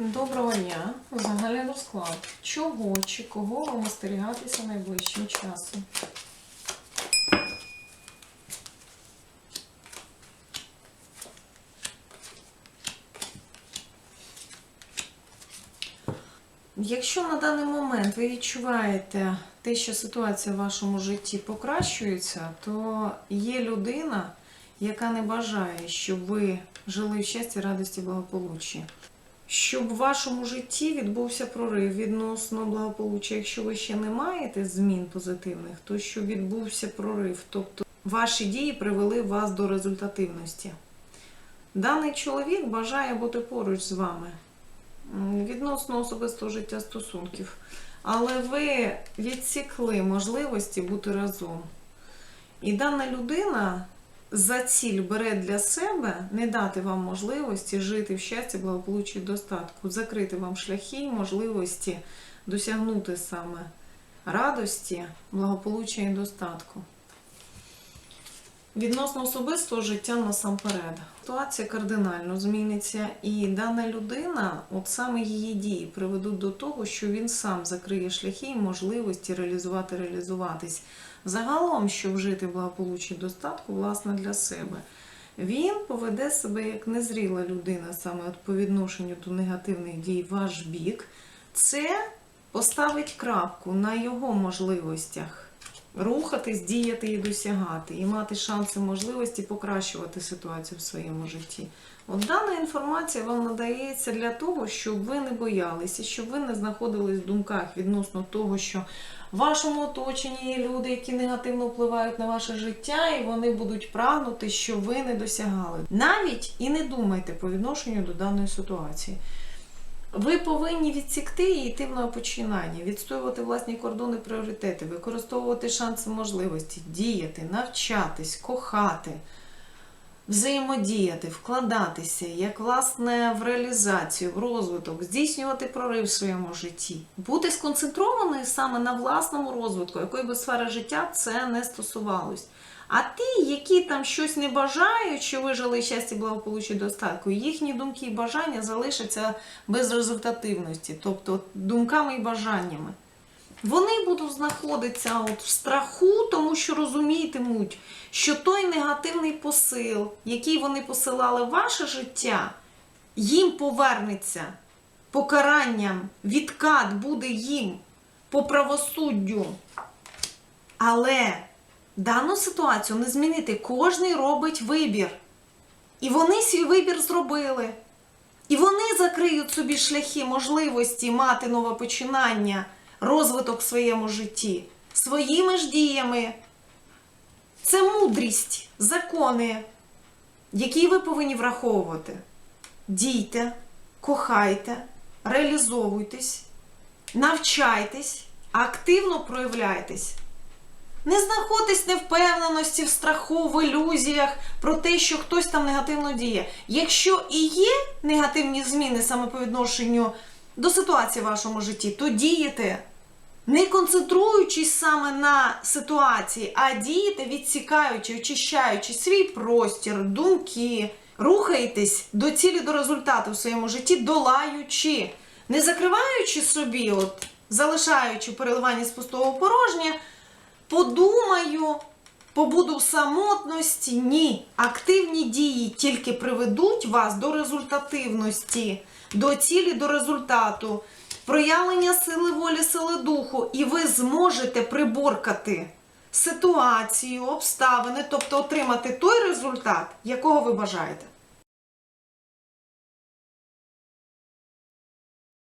Доброго дня. Загальний розклад. Чого чи кого вам остерігатися найближчим часом? Якщо на даний момент ви відчуваєте те, що ситуація в вашому житті покращується, то є людина, яка не бажає, щоб ви жили в щасті, радості, благополуччі. Щоб в вашому житті відбувся прорив відносно благополуччя. Якщо ви ще не маєте змін позитивних, то щоб відбувся прорив, тобто ваші дії привели вас до результативності. Даний чоловік бажає бути поруч з вами відносно особистого життя стосунків. Але ви відсікли можливості бути разом. І дана людина за ціль бере для себе не дати вам можливості жити в щасті, благополуччі і достатку, закрити вам шляхи і можливості досягнути саме радості, благополуччя і достатку. Відносно особистого життя насамперед. Ситуація кардинально зміниться, і дана людина, от саме її дії, приведуть до того, що він сам закриє шляхи і можливості реалізувати, реалізуватись. Загалом, щоб жити в благополуччі достатку, власне, для себе. Він поведе себе як незріла людина, саме от по відношенню до негативних дій ваш бік. Це поставить крапку на його можливостях рухатись, діяти і досягати, і мати шанси, можливості покращувати ситуацію в своєму житті. От дана інформація вам надається для того, щоб ви не боялися, щоб ви не знаходились в думках відносно того, що в вашому оточенні є люди, які негативно впливають на ваше життя, і вони будуть прагнути, що ви не досягали. Навіть і не думайте по відношенню до даної ситуації. Ви повинні відсікти і йти в напочинання, відстоювати власні кордони, пріоритети, використовувати шанси, можливості, діяти, навчатись, кохати, взаємодіяти, вкладатися, як власне в реалізацію, в розвиток, здійснювати прорив в своєму житті, бути сконцентрованою саме на власному розвитку, якої би сфери життя це не стосувалось. А ті, які там щось не бажають, що ви жили щастя, благополуччя достатку, їхні думки і бажання залишаться без результативності, тобто думками і бажаннями. Вони будуть знаходитися от в страху, тому що розумітимуть, що той негативний посил, який вони посилали в ваше життя, їм повернеться покаранням, відкат буде їм по правосуддю. Але дану ситуацію не змінити. Кожний робить вибір. І вони свій вибір зробили. І вони закриють собі шляхи можливості мати нове починання, розвиток в своєму житті своїми ж діями. Це мудрість, закони, які ви повинні враховувати. Дійте, кохайте, реалізовуйтесь, навчайтесь, активно проявляйтесь. Не знаходьтесь невпевненості, в страху, в ілюзіях про те, що хтось там негативно діє. Якщо і є негативні зміни саме по відношенню до ситуації в вашому житті, то дієте, не концентруючись саме на ситуації, а дієте, відсікаючи, очищаючи свій простір, думки, рухаєтесь до цілі, до результату в своєму житті, долаючи, не закриваючи собі, от, залишаючи переливання з пустого порожнє, подумаю, побуду в самотності. Ні. Активні дії тільки приведуть вас до результативності, до цілі, до результату, проявлення сили волі, сили духу, і ви зможете приборкати ситуацію, обставини, тобто отримати той результат, якого ви бажаєте.